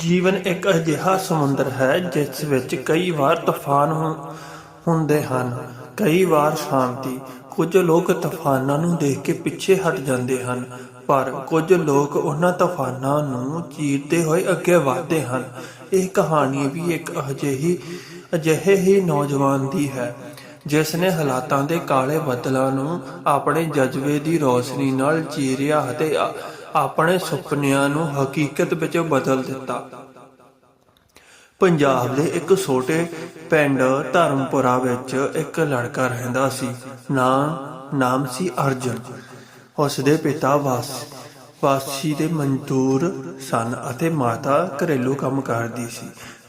ਜੀਵਨ ਇੱਕ ਅਜਿਹਾ ਸਮੁੰਦਰ ਹੈ ਜਿਸ ਵਿੱਚ ਕਈ ਵਾਰ ਤੂਫਾਨ ਹੁ- ਹੁੰਦੇ ਹਨ, ਕਈ ਵਾਰ ਸ਼ਾਂਤੀ। ਕੁਝ ਲੋਕ ਤੂਫਾਨਾਂ ਨੂੰ ਦੇਖ ਕੇ ਪਿੱਛੇ ਹਟ ਜਾਂਦੇ ਹਨ, ਪਰ ਕੁਝ ਲੋਕ ਉਹਨਾਂ ਤੂਫਾਨਾਂ ਨੂੰ ਚੀਰਦੇ ਹੋਏ ਅੱਗੇ ਵਧਦੇ ਹਨ। ਇਹ ਕਹਾਣੀ ਵੀ ਇੱਕ ਅਜਿਹੀ, ਅਜਿਹੇ ਹੀ ਨੌਜਵਾਨ ਦੀ ਹੈ, ਜਿਸ ਨੇ ਹਾਲਾਤਾਂ ਦੇ ਕਾਲੇ ਬੱਦਲਾਂ ਨੂੰ ਆਪਣੇ ਜਜ਼ਬੇ ਦੀ ਰੋਸ਼ਨੀ ਨਾਲ ਚੀਰਿਆ ਅਤੇ ਆਪਣੇ ਸੁਪਨਿਆਂ ਨੂੰ ਹਕੀਕਤ ਵਿੱਚ ਬਦਲ ਦਿੱਤਾ। ਪੰਜਾਬ ਦੇ ਇੱਕ ਛੋਟੇ ਪਿੰਡ ਧਰਮਪੁਰਾ ਵਿੱਚ ਇੱਕ ਲੜਕਾ ਰਹਿੰਦਾ ਸੀ। ਨਾਮ ਨਾਮ ਸੀ ਅਰਜਨ। ਉਸ ਦੇ ਪਿਤਾ ਵਾਸ, ਵਾਸੀ ਦੇ ਮਜ਼ਦੂਰ ਸਨ ਅਤੇ ਮਾਤਾ ਘਰੇਲੂ ਕੰਮ ਕਰਦੀ ਸੀ।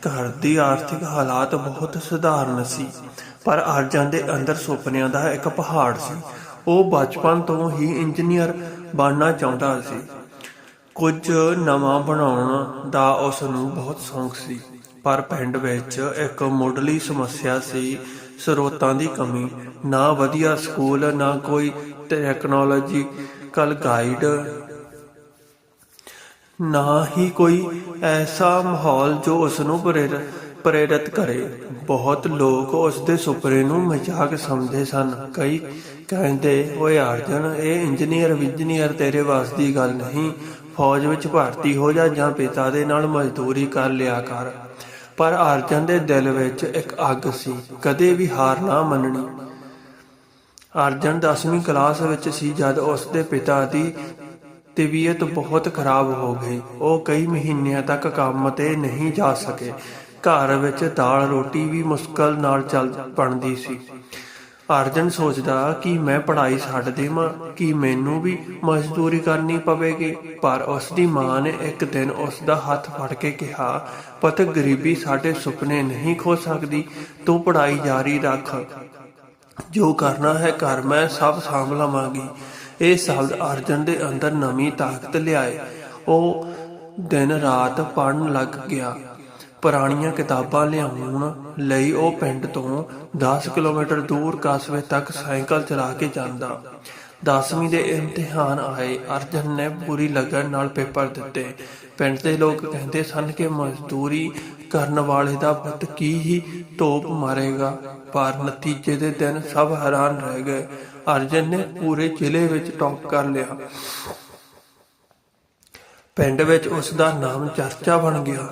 ਘਰ ਦੀ ਆਰਥਿਕ ਹਾਲਾਤ ਬਹੁਤ ਸਧਾਰਨ ਸੀ, ਪਰ ਅਰਜਨ ਦੇ ਅੰਦਰ ਸੁਪਨਿਆਂ ਦਾ ਇੱਕ ਪਹਾੜ ਸੀ। ਉਹ ਬਚਪਨ ਤੋਂ ਹੀ ਇੰਜੀਨੀਅਰ ਬਣਨਾ ਚਾਹੁੰਦਾ ਸੀ। ਕੁਝ ਨਵਾਂ ਬਣਾਉਣ ਦਾ ਉਸ ਨੂੰ ਬਹੁਤ ਸ਼ੌਂਕ ਸੀ। ਪਰ ਪਿੰਡ ਵਿੱਚ ਇੱਕ ਮੁੱਢਲੀ ਸਮੱਸਿਆ ਸੀ, ਸਰੋਤਾਂ ਦੀ ਕਮੀ। ਨਾ ਵਧੀਆ ਸਕੂਲ, ਨਾ ਕੋਈ ਟੈਕਨੋਲੋਜੀਕਲ ਗਾਈਡ ਨਾ ਹੀ ਕੋਈ ਐਸਾ ਮਾਹੌਲ ਜੋ ਉਸ ਨੂੰ ਪ੍ਰੇਰ- ਪ੍ਰੇਰਿਤ ਕਰੇ। ਬਹੁਤ ਲੋਕ ਉਸ ਦੇ ਸੁਪਨੇ ਨੂੰ ਮਜ਼ਾਕ ਸਮਝਦੇ ਸਨ। ਕਈ ਕਹਿੰਦੇ, ਓਏ ਅਰਜਨ, ਇਹ ਇੰਜੀਨੀਅਰ ਇੰਜੀਨੀਅਰ ਤੇਰੇ ਵੱਸ ਦੀ ਗੱਲ ਨਹੀਂ। ਫੌਜ ਵਿੱਚ ਭਰਤੀ ਹੋ ਜਾ ਜਾਂ ਪਿਤਾ ਦੇ ਨਾਲ ਮਜ਼ਦੂਰੀ ਕਰ ਲਿਆ ਕਰ। ਪਰ ਅਰਜਨ ਦੇ ਦਿਲ ਵਿੱਚ ਇੱਕ ਅੱਗ ਸੀ। ਕਦੇ ਵੀ ਹਾਰ ਨਾ ਮੰਨਣੀ। ਅਰਜਨ 10ਵੀਂ ਕਲਾਸ ਵਿੱਚ ਸੀ ਜਦ ਉਸ ਦੇ ਪਿਤਾ ਦੀ ਤਬੀਅਤ ਬਹੁਤ ਖਰਾਬ ਹੋ ਗਈ। ਉਹ ਕਈ ਮਹੀਨਿਆਂ ਤੱਕ ਕੰਮ ਤੇ ਨਹੀਂ ਜਾ ਸਕੇ। ਘਰ ਵਿੱਚ ਦਾਲ ਰੋਟੀ ਵੀ ਮੁਸ਼ਕਲ ਨਾਲ ਚੱਲ ਬਣਦੀ ਸੀ। ਅਰਜਨ ਸੋਚਦਾ ਕਿ ਮੈਂ ਪੜ੍ਹਾਈ ਛੱਡ ਦੇਵਾਂ, ਕਿ ਮੈਨੂੰ ਵੀ ਮਜ਼ਦੂਰੀ ਕਰਨੀ ਪਵੇਗੀ, ਪਰ ਉਸ ਦੀ ਮਾਂ ਨੇ ਇੱਕ ਦਿਨ ਉਸ ਦਾ ਹੱਥ ਫੜ ਕੇ ਕਿਹਾ, ਪੁੱਤ, ਗਰੀਬੀ ਸਾਡੇ ਸੁਪਨੇ ਨਹੀਂ ਖੋ ਸਕਦੀ, ਤੂੰ ਪੜ੍ਹਾਈ ਜਾਰੀ ਰੱਖ। ਜੋ ਕਰਨਾ ਹੈ ਕਰ, ਮੈਂ ਸਭ ਸਾਂਭ ਲਵਾਂਗੀ। ਇਹ ਸ਼ਬਦ ਅਰਜਨ ਦੇ ਅੰਦਰ ਨਵੀਂ ਤਾਕਤ ਲਿਆਏ। ਉਹ ਦਿਨ ਰਾਤ ਪੜਨ ਲੱਗ ਗਿਆ। ਪੁਰਾਣੀਆਂ ਕਿਤਾਬਾਂ ਲਿਆਉਣ ਲਈ ਉਹ ਪਿੰਡ ਤੋਂ 10 ਕਿਲੋਮੀਟਰ ਦੂਰ ਕਸਬੇ ਤੱਕ ਸਾਈਕਲ ਚਲਾ ਕੇ ਜਾਂਦਾ। 10ਵੀਂ ਦੇ ਇਮਤਿਹਾਨ ਆਏ। ਅਰਜਨ ਨੇ ਪੂਰੀ ਲਗਨ ਨਾਲ ਪੇਪਰ ਦਿੱਤੇ। ਪਿੰਡ ਦੇ ਲੋਕ ਕਹਿੰਦੇ ਸਨ ਕਿ ਮਜ਼ਦੂਰੀ ਕਰਨ ਵਾਲੇ ਦਾ ਪੁੱਤ ਕੀ ਹੀ ਤੋਪ ਮਾਰੇਗਾ, ਪਰ ਨਤੀਜੇ ਦੇ ਦਿਨ ਸਭ ਹੈਰਾਨ ਰਹਿ ਗਏ। ਅਰਜਨ ਨੇ ਪੂਰੇ ਜ਼ਿਲ੍ਹੇ ਵਿੱਚ ਟੌਪ ਕਰ ਲਿਆ। ਪਿੰਡ ਵਿੱਚ ਉਸ ਦਾ ਨਾਮ ਚਰਚਾ ਬਣ ਗਿਆ।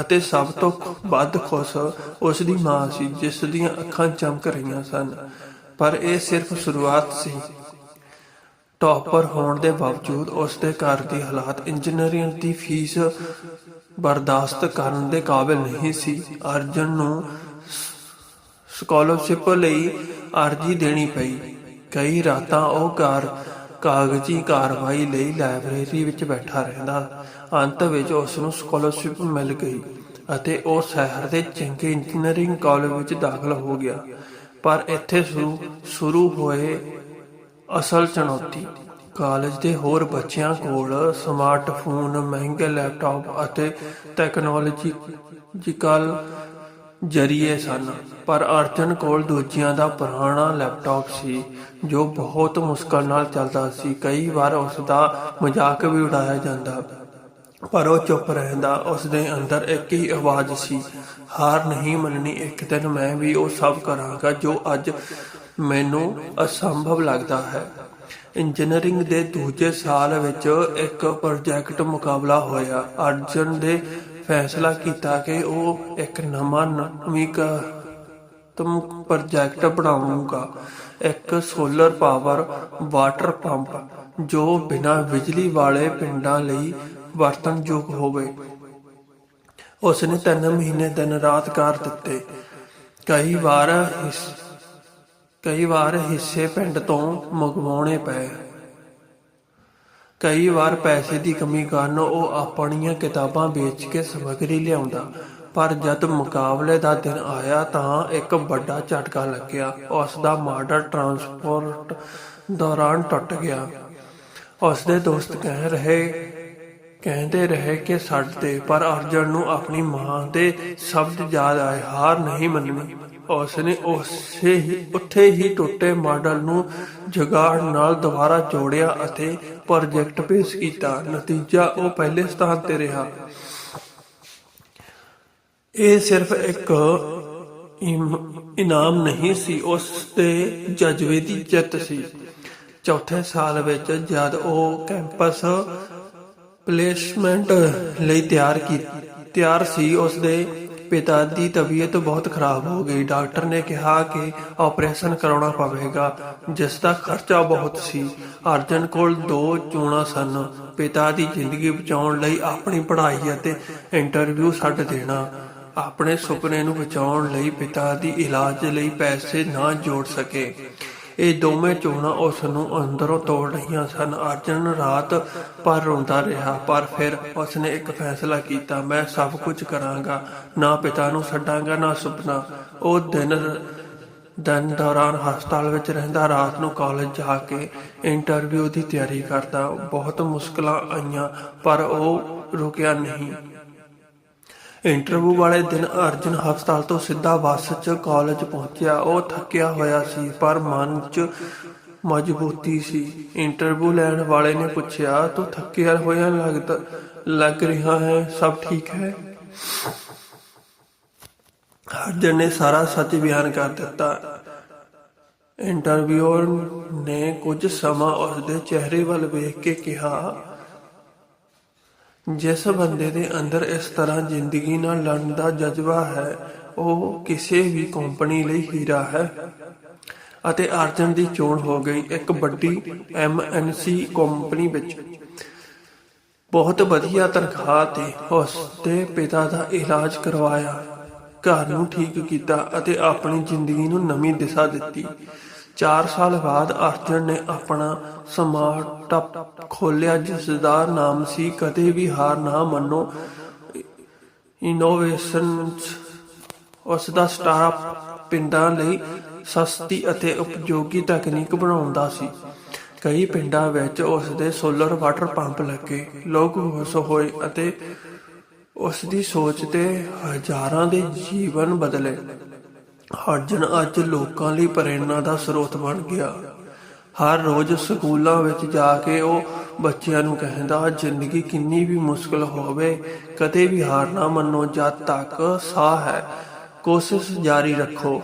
ਅਤੇ ਸਭ ਤੋਂ ਵੱਧ ਖੁਸ਼ ਉਸ ਦੀ ਮਾਂ ਸੀ, ਜਿਸ ਦੀਆਂ ਅੱਖਾਂ ਚਮਕ ਰਹੀਆਂ ਸਨ। ਪਰ ਇਹ ਸਿਰਫ ਸ਼ੁਰੂਆਤ ਸੀ। ਟੌਪਰ ਹੋਣ ਦੇ ਬਾਵਜੂਦ ਉਸ ਦੇ ਘਰ ਦੀ ਹਾਲਾਤ ਇੰਜੀਨੀਅਰਿੰਗ ਦੀ ਫੀਸ ਬਰਦਾਸ਼ਤ ਕਰਨ ਦੇ ਕਾਬਿਲ ਨਹੀਂ ਸੀ। ਅਰਜਨ ਨੂੰ ਸਕਾਲਰਸ਼ਿਪ ਲਈ ਅਰਜ਼ੀ ਦੇਣੀ ਪਈ। ਕਈ ਰਾਤਾਂ ਉਹ ਘਰ ਕਾਗਜ਼ੀ ਕਾਰਵਾਈ ਲਈ ਲਾਇਬ੍ਰੇਰੀ ਵਿੱਚ ਬੈਠਾ ਰਹਿੰਦਾ। ਅੰਤ ਵਿੱਚ ਉਸ ਨੂੰ ਸਕਾਲਰਸ਼ਿਪ ਮਿਲ ਗਈ ਅਤੇ ਉਹ ਸ਼ਹਿਰ ਦੇ ਚੰਗੇ ਇੰਜੀਨੀਅਰਿੰਗ ਕਾਲਜ ਵਿੱਚ ਦਾਖਲ ਹੋ ਗਿਆ। ਪਰ ਇੱਥੇ ਸ਼ੁਰੂ ਸ਼ੁਰੂ ਹੋਏ ਅਸਲ ਚੁਣੌਤੀ। ਕਾਲਜ ਦੇ ਹੋਰ ਬੱਚਿਆਂ ਕੋਲ ਸਮਾਰਟਫੋਨ, ਮਹਿੰਗੇ ਲੈਪਟਾਪ ਅਤੇ ਟੈਕਨੋਲੋਜੀਕਲ ਜਰੀਏ ਸਨ, ਪਰ ਅਰਜਨ ਕੋਲ ਦੂਜਿਆਂ ਦਾ ਪੁਰਾਣਾ ਲੈਪਟਾਪ ਸੀ, ਜੋ ਬਹੁਤ ਮੁਸ਼ਕਲ ਨਾਲ ਚੱਲਦਾ ਸੀ। ਕਈ ਵਾਰ ਉਸ ਦਾ ਮਜ਼ਾਕ ਵੀ ਉਡਾਇਆ ਜਾਂਦਾ। ਪਰ ਉਹ ਚੁੱਪ ਰਹਿੰਦਾ ਉਸ ਦੇ ਅੰਦਰ ਇੱਕ ਹੀ ਆਵਾਜ਼ ਸੀ, ਹਾਰ ਨਹੀਂ ਮੰਨਣੀ, ਇੱਕ ਦਿਨ ਮੈਂ ਵੀ ਉਹ ਸਭ ਕਰਾਂਗਾ, ਜੋ ਅੱਜ ਮੈਨੂੰ ਅਸੰਭਵ ਲੱਗਦਾ ਹੈ। ਇੰਜੀਨੀਅਰਿੰਗ ਦੇ ਦੂਜੇ ਸਾਲ ਵਿੱਚ ਇੱਕ ਪ੍ਰੋਜੈਕਟ ਮੁਕਾਬਲਾ ਹੋਇਆ। ਅਰਜਨ ਦੇ ਫੈਸਲਾ ਕੀਤਾ ਕਿ ਉਹ ਇੱਕ ਨਵਾਂ ਨਵੀਂ ਤੁਮ ਪ੍ਰੋਜੈਕਟ ਬਣਾਉਂਗਾ। ਇੱਕ ਸੋਲਰ ਪਾਵਰ ਵਾਟਰ ਪੰਪ ਜੋ ਬਿਨਾਂ ਬਿਜਲੀ ਵਾਲੇ ਪਿੰਡਾਂ ਲਈ ਵਰਤਣਯੋਗ ਹੋਵੇ। ਉਸ ਨੇ ਤਿੰਨ ਮਹੀਨੇ ਦਿਨ ਰਾਤ ਕਰ ਦਿੱਤੇ। ਕਈ ਵਾਰ ਹਿੱਸ- ਕਈ ਵਾਰ ਹਿੱਸੇ ਪਿੰਡ ਤੋਂ ਮੰਗਵਾਉਣੇ ਪਏ। ਕਈ ਵਾਰ ਪੈਸੇ ਦੀ ਕਮੀ ਕਾਰਨ ਉਹ ਆਪਣੀਆਂ ਕਿਤਾਬਾਂ ਵੇਚ ਕੇ ਸਮੱਗਰੀ ਲਿਆਉਂਦਾ। ਪਰ ਜਦ ਮੁਕਾਬਲੇ ਦਾ ਦਿਨ ਆਇਆ ਤਾਂ ਇੱਕ ਵੱਡਾ ਝਟਕਾ ਲੱਗਿਆ। ਉਸ ਦਾ ਮਾਡਲ ਟਰਾਂਸਪੋਰਟ ਦੌਰਾਨ ਟੁੱਟ ਗਿਆ। ਉਸ ਦੇ ਦੋਸਤ ਕਹਿ ਰਹੇ, ਕਹਿੰਦੇ ਰਹੇ ਕਿ ਛੱਡ ਪਰ ਅਰਜਨ ਨੂੰ ਆਪਣੀ ਮਾਂ ਦੇ ਸ਼ਬਦ ਯਾਦ ਆਏ। ਹਾਰ ਨਹੀਂ ਮੰਨਣੀ। ਉਸ ਨੇ ਉਸੇ ਹੀ, ਉੱਥੇ ਹੀ ਟੁੱਟੇ ਮਾਡਲ ਨੂੰ ਜਗਾੜ ਨਾਲ ਦੁਬਾਰਾ ਜੋੜਿਆ ਅਤੇ ਪ੍ਰੋਜੈਕਟ ਪੇਸ਼ ਕੀਤਾ। ਨਤੀਜਾ ਉਹ ਪਹਿਲੇ ਸਥਾਨ ਤੇ ਰਿਹਾ। ਇਹ ਸਿਰਫ ਇੱਕ ਇਨਾਮ ਨਹੀਂ ਸੀ, ਉਸ ਦੇ ਜਜ਼ਬੇ ਦੀ ਜਿੱਤ ਸੀ। ਚੌਥੇ ਸਾਲ ਵਿੱਚ ਜਦ ਉਹ ਕੈਂਪਸ ਪਲੇਸਮੈਂਟ ਲਈ ਤਿਆਰ ਕੀ, ਤਿਆਰ ਸੀ, ਉਸ ਦੇ ਪਿਤਾ ਦੀ ਤਬੀਅਤ ਬਹੁਤ ਖਰਾਬ ਹੋ ਗਈ। ਡਾਕਟਰ ਨੇ ਕਿਹਾ ਕਿ ਆਪਰੇਸ਼ਨ ਕਰਾਉਣਾ ਪਵੇਗਾ, ਜਿਸ ਦਾ ਖਰਚਾ ਬਹੁਤ ਸੀ। ਅਰਜਨ ਕੋਲ ਦੋ ਚੋਣਾਂ ਸਨ। ਪਿਤਾ ਦੀ ਜ਼ਿੰਦਗੀ ਬਚਾਉਣ ਲਈ ਆਪਣੀ ਪੜ੍ਹਾਈ ਅਤੇ ਇੰਟਰਵਿਊ ਛੱਡ ਦੇਣਾ। ਆਪਣੇ ਸੁਪਨੇ ਨੂੰ ਬਚਾਉਣ ਲਈ ਪਿਤਾ ਦੀ ਇਲਾਜ ਲਈ ਪੈਸੇ ਨਾ ਜੋੜ ਸਕੇ। ਇਹ ਦੋਵੇਂ ਚੋਣਾਂ ਉਸ ਨੂੰ ਅੰਦਰੋਂ ਤੋੜ ਰਹੀਆਂ ਸਨ। ਅਰਜਨ ਰਾਤ ਭਰ ਰੋਂਦਾ ਰਿਹਾ, ਪਰ ਫਿਰ ਉਸ ਨੇ ਇੱਕ ਫੈਸਲਾ ਕੀਤਾ, ਮੈਂ ਸਭ ਕੁਝ ਕਰਾਂਗਾ, ਨਾ ਪਿਤਾ ਨੂੰ ਛੱਡਾਂਗਾ, ਨਾ ਸੁਪਨਾ। ਉਹ ਦਿਨ ਦਿਨ ਦੌਰਾਨ ਹਸਪਤਾਲ ਵਿੱਚ ਰਹਿੰਦਾ, ਰਾਤ ਨੂੰ ਕਾਲਜ ਜਾ ਕੇ ਇੰਟਰਵਿਊ ਦੀ ਤਿਆਰੀ ਕਰਦਾ। ਬਹੁਤ ਮੁਸ਼ਕਲਾਂ ਆਈਆਂ, ਪਰ ਉਹ ਰੁਕਿਆ ਨਹੀਂ। ਇੰਟਰਵਿਊ ਵਾਲੇ ਦਿਨ ਅਰਜੁਨ ਹਸਪਤਾਲ ਤੋਂ ਸਿੱਧਾ ਬੱਸ 'ਚ ਕਾਲਜ ਪਹੁੰਚਿਆ। ਉਹ ਥੱਕਿਆ ਹੋਇਆ ਸੀ, ਪਰ ਮਨ 'ਚ ਮਜ਼ਬੂਤੀ ਸੀ। ਇੰਟਰਵਿਊ ਲੈਣ ਵਾਲੇ ਨੇ ਪੁੱਛਿਆ, ਤੂੰ ਥੱਕਿਆ ਹੋਇਆ ਲੱਗਦਾ, ਲੱਗ ਰਿਹਾ ਹੈ? ਸਭ ਠੀਕ ਹੈ? ਅਰਜਨ ਨੇ ਸਾਰਾ ਸੱਚ ਬਿਆਨ ਕਰ ਦਿੱਤਾ। ਇੰਟਰਵਿਊਅਰ ਨੇ ਕੁਝ ਸਮਾਂ ਉਸ ਦੇ ਚਿਹਰੇ ਵੱਲ ਵੇਖ ਕੇ ਕਿਹਾ ਜਿਸ ਬੰਦੇ ਦੇ ਅੰਦਰ ਇਸ ਤਰ੍ਹਾਂ ਜ਼ਿੰਦਗੀ ਨਾਲ ਲੜਨ ਦਾ ਜਜ਼ਬਾ ਹੈ ਉਹ ਕਿਸੇ ਵੀ ਕੰਪਨੀ ਲਈ ਹੀਰਾ ਹੈ। ਅਤੇ ਅਰਜਨ ਦੀ ਚੋਣ ਹੋ ਗਈ ਇੱਕ ਵੱਡੀ ਐਮਐਨਸੀ ਕੰਪਨੀ ਵਿੱਚ। ਬਹੁਤ ਵਧੀਆ ਤਨਖਾਹ ਤੇ ਉਸ ਦੇ ਪਿਤਾ ਦਾ ਇਲਾਜ ਕਰਵਾਇਆ। ਘਰ ਨੂੰ ਠੀਕ ਕੀਤਾ ਅਤੇ ਆਪਣੀ ਜ਼ਿੰਦਗੀ ਨੂੰ ਨਵੀਂ ਦਿਸ਼ਾ ਦਿੱਤੀ। 4 ਸਾਲ ਬਾਅਦ ਅਰਜਨ ਨੇ ਆਪਣਾ ਸਮਾਰਟਅਪ ਖੋਲ੍ਹਿਆ ਜਿਸ ਦਾ ਨਾਮ ਸੀ ਕਦੇ ਵੀ ਹਾਰ ਨਾ ਮੰਨੋ। ਇਨੋਵੇਸ਼ਨਸ ਉਸ ਦਾ ਸਟਾਰਟਅਪ ਪਿੰਡਾਂ ਲਈ ਸਸਤੀ ਅਤੇ ਉਪਯੋਗੀ ਤਕਨੀਕ ਬਣਾਉਂਦਾ ਸੀ। ਕਈ ਪਿੰਡਾਂ ਵਿੱਚ ਉਸ ਦੇ ਸੋਲਰ ਵਾਟਰ ਪੰਪ ਲੱਗੇ, ਲੋਕ ਖੁਸ਼ ਹੋਏ ਅਤੇ ਉਸ ਦੀ ਸੋਚ ਤੇ ਹਜ਼ਾਰਾਂ ਦੇ ਜੀਵਨ ਬਦਲੇ। ਅਰਜਨ ਅੱਜ ਲੋਕਾਂ ਲਈ ਪ੍ਰੇਰਣਾ ਦਾ ਸਰੋਤ ਬਣ ਗਿਆ। ਹਰ ਰੋਜ਼ ਸਕੂਲਾਂ ਵਿੱਚ ਜਾ ਕੇ ਉਹ ਬੱਚਿਆਂ ਨੂੰ ਕਹਿੰਦਾ, ਜ਼ਿੰਦਗੀ ਕਿੰਨੀ ਵੀ ਮੁਸ਼ਕਲ ਹੋਵੇ, ਕਦੇ ਵੀ ਹਾਰ ਨਾ ਮੰਨੋ, ਜਦ ਤੱਕ ਸਾਹ ਹੈ, ਕੋਸ਼ਿਸ਼ ਜਾਰੀ ਰੱਖੋ।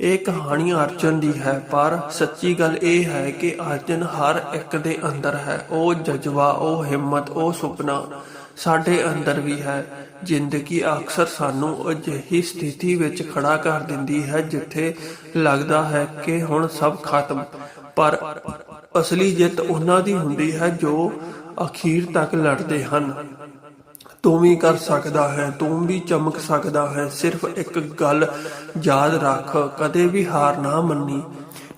ਇਹ ਕਹਾਣੀ ਅਰਜਨ ਦੀ ਹੈ, ਪਰ ਸੱਚੀ ਗੱਲ ਇਹ ਹੈ ਕਿ ਅਰਜਨ ਹਰ ਇੱਕ ਦੇ ਅੰਦਰ ਹੈ। ਉਹ ਜਜ਼ਬਾ, ਉਹ ਹਿੰਮਤ, ਉਹ ਸੁਪਨਾ। ਸਾਡੇ ਅੰਦਰ ਵੀ ਹੈ। ਜ਼ਿੰਦਗੀ ਅਕਸਰ ਸਾਨੂੰ ਅਜਿਹੀ ਸਥਿਤੀ ਵਿੱਚ ਖੜਾ ਕਰ ਦਿੰਦੀ ਹੈ, ਜਿੱਥੇ ਲੱਗਦਾ ਹੈ ਕਿ ਹੁਣ ਸਭ ਖਤਮ। ਪਰ ਅਸਲੀ ਜਿੱਤ ਉਹਨਾਂ ਦੀ ਹੁੰਦੀ ਹੈ ਜੋ ਅਖੀਰ ਤੱਕ ਲੜਦੇ ਹਨ। ਤੂੰ ਵੀ ਕਰ ਸਕਦਾ ਹੈ, ਤੂੰ ਵੀ ਚਮਕ ਸਕਦਾ ਹੈ। ਸਿਰਫ ਇੱਕ ਗੱਲ ਯਾਦ ਰੱਖ, ਕਦੇ ਵੀ ਹਾਰ ਨਾ ਮੰਨੀ।